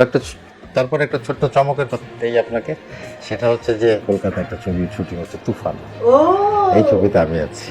একটা তারপর একটা ছোট্ট চমকের কথা এই আপনাকে। সেটা হচ্ছে যে কলকাতা একটা ছবি ছুটি হচ্ছে তুফান। ও! এই ছবিতে আমি আছি।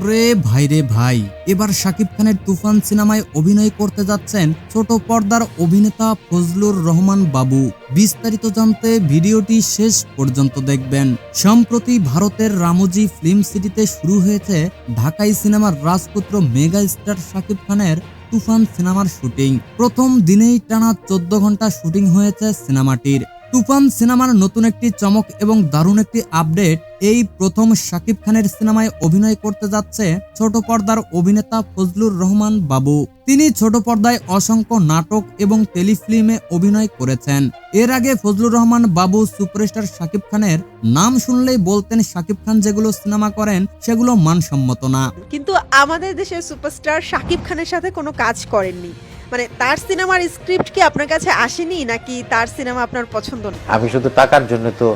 ওরে ভাইরে ভাই, এবার শাকিব খানের তুফান সিনেমায় অভিনয় করতে যাচ্ছেন ছোট পর্দার অভিনেতা ফজলুর রহমান বাবু। বিস্তারিত জানতে ভিডিওটি শেষ পর্যন্ত দেখবেন। সম্প্রতি ভারতের রামোজি ফিল্ম সিটিতে শুরু হয়েছে ঢাকাই সিনেমার রাজপুত্র মেগা স্টার শাকিব খানের তুফান সিনেমার শুটিং। প্রথম দিনেই টানা চোদ্দ ঘণ্টা শুটিং হয়েছে সিনেমাটির। তুফান সিনেমার নতুন একটি চমক এবং দারুণ একটি আপডেট। এই প্রথম শাকিব খানের সিনেমায় অভিনয় করতে যাচ্ছে ছোট পর্দার অভিনেতা ফজলুর রহমান বাবু। তিনি ছোট পর্দায় অসংখ্য নাটক এবং টেলিফিল্মে অভিনয় করেছেন। এর আগে ফজলুর রহমান বাবু সুপারস্টার শাকিব খানের নাম শুনলেই বলতেন, শাকিব খান যেগুলো সিনেমা করেন, সেগুলো মানসম্মত না। কিন্তু আমাদের দেশের সুপারস্টার শাকিব খানের সাথে কোনো কাজ করেননি। মানে তার সিনেমার স্ক্রিপ্ট কি আপনার কাছে আসেনি নাকি তার সিনেমা আপনার পছন্দ আমি শুধু টাকার জন্য তো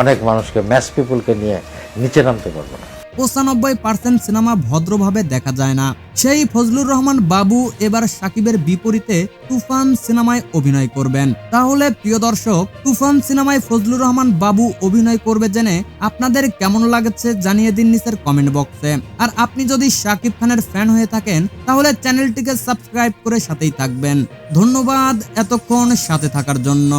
অনেক মানুষকে ম্যাস পিপুলকে নিয়ে নিচে নামতে পারব না। পঁচানব্বই পার্সেন্ট সিনেমা ভদ্রভাবে দেখা যায় না। সেই ফজলুর রহমান বাবু এবার সাকিবের বিপরীতে তুফান সিনেমায় অভিনয় করবেন। তাহলে প্রিয় দর্শক, তুফান সিনেমায় ফজলুর রহমান বাবু অভিনয় করবে জেনে আপনাদের কেমন লাগছে জানিয়ে দিন নিচের কমেন্ট বক্সে আর আপনি যদি সাকিব খানের ফ্যান হয়ে থাকেন, তাহলে চ্যানেলটিকে সাবস্ক্রাইব করে সাথেই থাকবেন। ধন্যবাদ এতক্ষণ সাথে থাকার জন্য।